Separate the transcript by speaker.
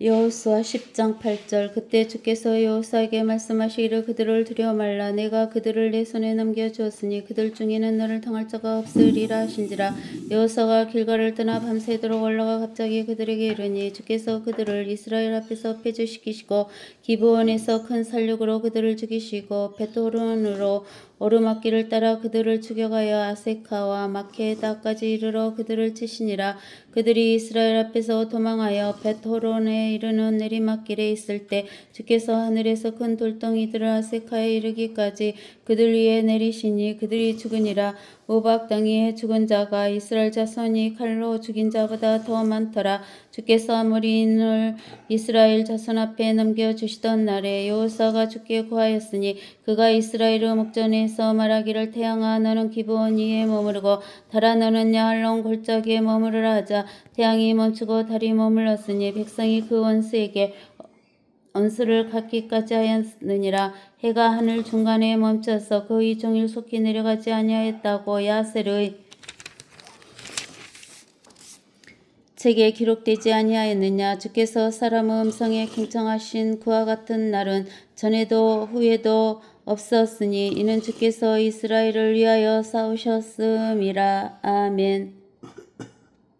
Speaker 1: 여호수아 10장 8절 그때 주께서 여호수아에게 말씀하시기를 그들을 두려워 말라. 내가 그들을 내 손에 넘겨 주었으니 그들 중에는 너를 당할 자가 없으리라 하신지라. 여호수아가 길가를 떠나 밤새도록 올라가 갑자기 그들에게 이르니 주께서 그들을 이스라엘 앞에서 패주시키시고 기브온에서 큰 살육으로 그들을 죽이시고 베토론으로 오르막길을 따라 그들을 추격하여 아세카와 마케다까지 이르러 그들을 치시니라. 그들이 이스라엘 앞에서 도망하여 베토론에 이르는 내리막길에 있을 때 주께서 하늘에서 큰 돌덩이들을 아세카에 이르기까지 그들 위에 내리시니 그들이 죽으니라. 우박 땅에 죽은 자가 이스라엘 자손이 칼로 죽인 자보다 더 많더라. 주께서 아모리인을 이스라엘 자손 앞에 넘겨 주시던 날에 여호사가 주께 구하였으니 그가 이스라엘의 목전에서 말하기를 태양아 너는 기브온 위에 머무르고 달아 너는 야할론 골짜기에 머무르라 하자. 태양이 멈추고 달이 머물렀으니 백성이 그 원수에게 언수를 갚기까지 하였느니라. 해가 하늘 중간에 멈춰서 거의 종일 속히 내려가지 아니하였다고 야셀의 책에 기록되지 아니하였느냐. 주께서 사람의 음성에 경청하신 그와 같은 날은 전에도 후에도 없었으니 이는 주께서 이스라엘을 위하여 싸우셨음이라. 아멘